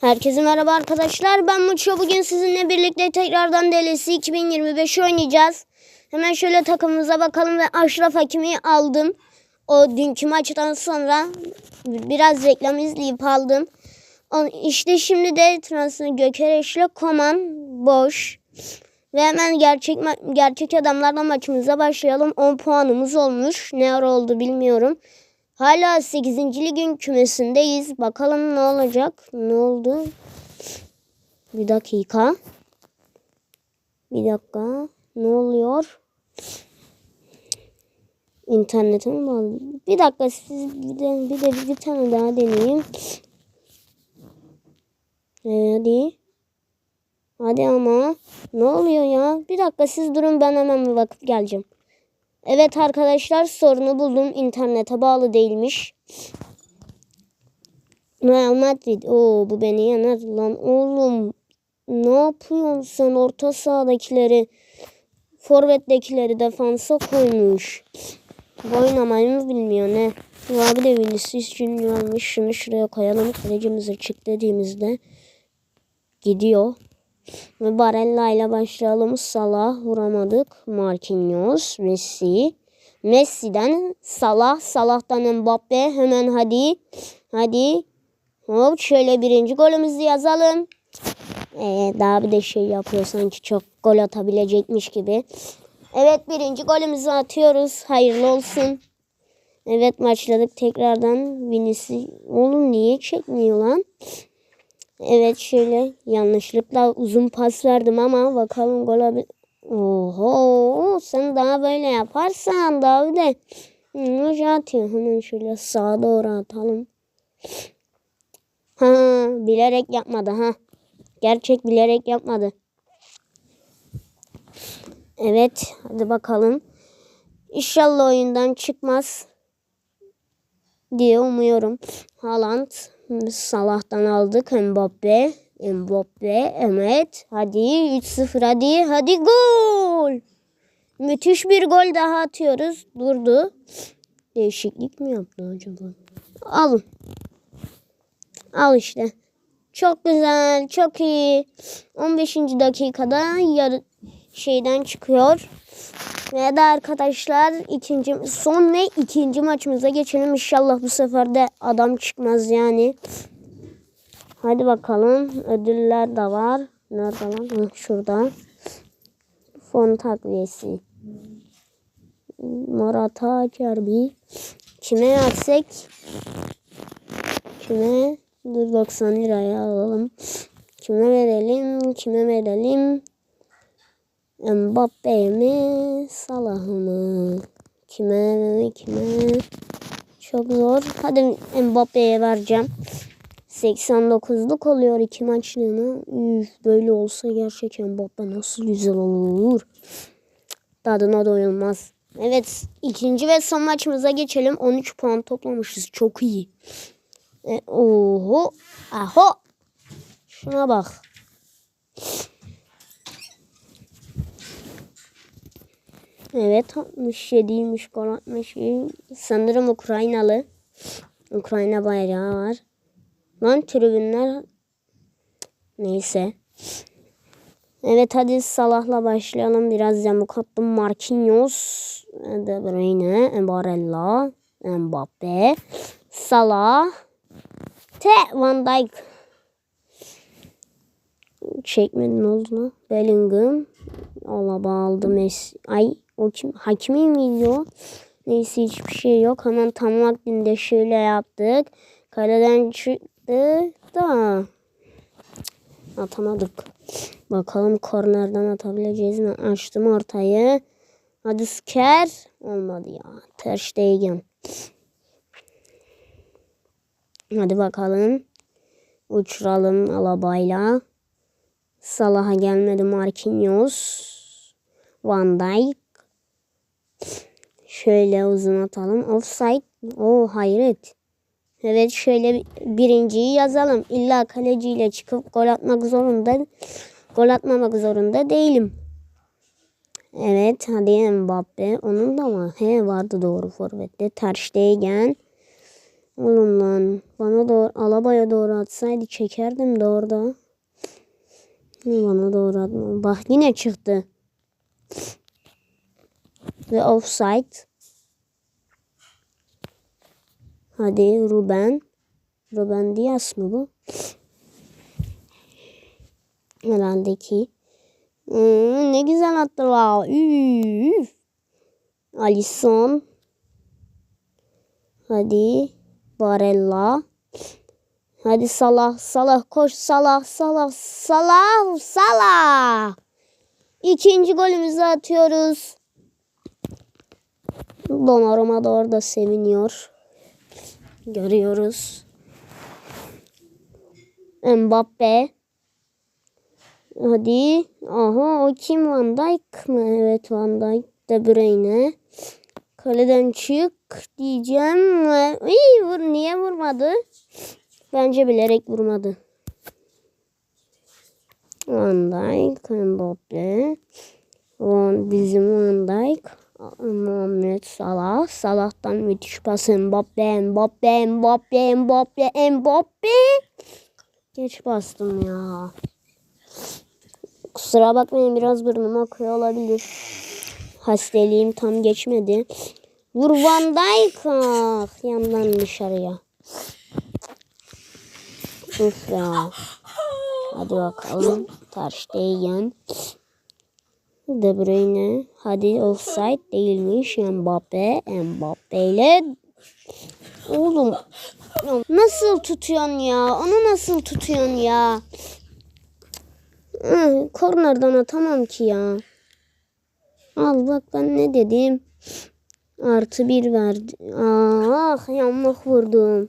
Herkese merhaba arkadaşlar. Ben Muço. Bugün sizinle birlikte tekrardan DLC 2025 oynayacağız. Hemen şöyle takımımıza bakalım ve Aşraf Hakimi'yi aldım. O dünkü maçtan sonra biraz reklam izleyip aldım. İşte şimdi de transfer Gökereş'le Koman boş. Ve hemen gerçek gerçek adamlarla maçımıza başlayalım. 10 puanımız olmuş. Ne ara oldu bilmiyorum. Hala 8. ligin kümesindeyiz. Bakalım ne olacak? Ne oldu? Bir dakika. Bir dakika. Ne oluyor? İnternete mi? Bir dakika siz bir de bir, de bir tane daha deneyeyim. Ee, hadi. Hadi ama. Ne oluyor ya? Bir dakika siz durun ben hemen bakıp geleceğim. Evet arkadaşlar sorunu buldum. İnternete bağlı değilmiş. Real Madrid. Oo bu beni yener lan oğlum. Ne yapıyorsun sen orta sahadakileri forvettekileri defansa koymuş. Bu oynamayı mı bilmiyor ne? Bu abi de Vinicius Junior'mış. Şunu şuraya koyalım. Kalecimize çık dediğimizde gidiyor. Ve Barella ile başlayalım. Salah vuramadık. Marquinhos, Messi. Messi'den Salah, Salah'tan Mbappe. Hemen hadi. Hadi. Hop şöyle birinci golümüzü yazalım. Ee, daha bir de şey yapıyor sanki çok gol atabilecekmiş gibi. Evet birinci golümüzü atıyoruz. Hayırlı olsun. Evet başladık tekrardan. Vinicius. Oğlum niye çekmiyor lan? Evet şöyle yanlışlıkla uzun pas verdim ama bakalım gol abi. Oho sen daha böyle yaparsan daha bir de hoca atıyor. Hemen şöyle sağa doğru atalım. Ha bilerek yapmadı ha. Gerçek bilerek yapmadı. Evet hadi bakalım. İnşallah oyundan çıkmaz diye umuyorum. Haaland Salah'tan aldık Mbappe. Mbappe evet. Hadi 3-0 hadi. Hadi gol. Müthiş bir gol daha atıyoruz. Durdu. Değişiklik mi yaptı acaba? Alın. Al işte. Çok güzel. Çok iyi. 15. dakikada yarı şeyden çıkıyor. Ve arkadaşlar ikinci son ve ikinci maçımıza geçelim. İnşallah bu sefer de adam çıkmaz yani. Hadi bakalım. Ödüller de var. Nerede lan? Şurada. Fon takviyesi. Morata Cerbi. Kime versek? Kime? Dur 90 liraya alalım. Kime verelim? Kime verelim? Mbappe mi? Salah mı? Kime? Kime? Çok zor. Hadi Mbappe'ye vereceğim. 89'luk oluyor iki maçlığına. Üf, böyle olsa gerçekten Mbappe nasıl güzel olur. Tadına doyulmaz. Evet ikinci ve son maçımıza geçelim. 13 puan toplamışız. Çok iyi. E, oho. Aho. Şuna bak. Evet 67'ymiş gol atmış. Sanırım Ukraynalı. Ukrayna bayrağı var. Lan tribünler neyse. Evet hadi Salah'la başlayalım. Biraz yamuk attım. Marquinhos, De Bruyne, Barella, Mbappe, Salah, Te Van Dijk. Çekmedi ne oldu lan? Bellingham. Alaba aldı Messi. Ay o kim? Hakimi miydi o? Neyse hiçbir şey yok. Hemen tam vaktinde şöyle yaptık. Kaleden çıktı da atamadık. Bakalım kornerden atabileceğiz mi? Açtım ortayı. Hadi Sker. Olmadı ya. Ter Stegen. Hadi bakalım. Uçuralım alabayla. Salah'a gelmedi Marquinhos. Van Dijk. Şöyle uzun atalım. Offside. O hayret. Evet şöyle birinciyi yazalım. İlla kaleciyle çıkıp gol atmak zorunda. Gol atmamak zorunda değilim. Evet hadi Mbappe. Onun da mı? He vardı doğru forvette. Ter Stegen. Oğlum lan bana doğru alabaya doğru atsaydı çekerdim de orada. Bana doğru atma. Bak yine çıktı. Ve offside. Hadi Ruben. Ruben Dias mı bu? Herhalde ki. Hmm, ne güzel attılar. Üf. Alisson. Hadi. Barella. Hadi Salah. Salah koş Salah. Salah. Salah. Salah. İkinci golümüzü atıyoruz. Donnarumma da orada seviniyor. Görüyoruz. Mbappe. Hadi. Aha o kim Van Dijk mı? Evet Van Dijk. De Bruyne. Kaleden çık diyeceğim. İyi vur. Niye vurmadı? Bence bilerek vurmadı. Van Dijk. Mbappe. Van, bizim Van Dijk. Muhammed Salah. Salah'tan müthiş pas. Mbappe. Mbappe. Mbappe. Mbappe. Mbappe. Geç bastım ya. Kusura bakmayın biraz burnum akıyor olabilir. Hastalığım tam geçmedi. Vur Van Dijk. Ah, yandan dışarıya. Uf ya. Hadi bakalım. Terstegen. De Bruyne. Hadi offside değilmiş. Mbappe. Mbappe ile. Oğlum. Nasıl tutuyorsun ya? Onu nasıl tutuyorsun ya? Hı, atamam ki ya. Al bak ben ne dedim. Artı bir verdi. Ah yanmak vurdum.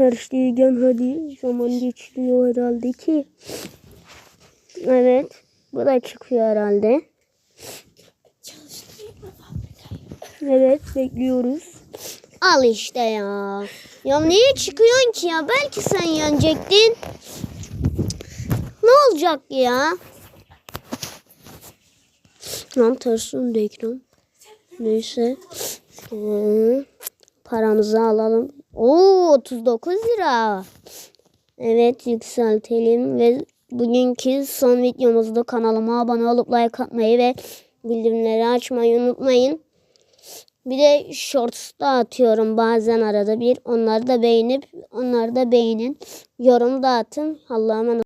Terstegen hadi. Zaman geçiyor herhalde ki. Evet. Bu da çıkıyor herhalde. Evet bekliyoruz. Al işte ya. Ya niye çıkıyorsun ki ya? Belki sen yenecektin. Ne olacak ya? Lan ters döndü ekran. Neyse. Ee, paramızı alalım. Oo 39 lira. Evet yükseltelim ve bugünkü son videomuzda kanalıma abone olup like atmayı ve bildirimleri açmayı unutmayın. Bir de shorts da atıyorum bazen arada bir. Onları da beğenip onları da beğenin. Yorum da atın. Allah'a emanet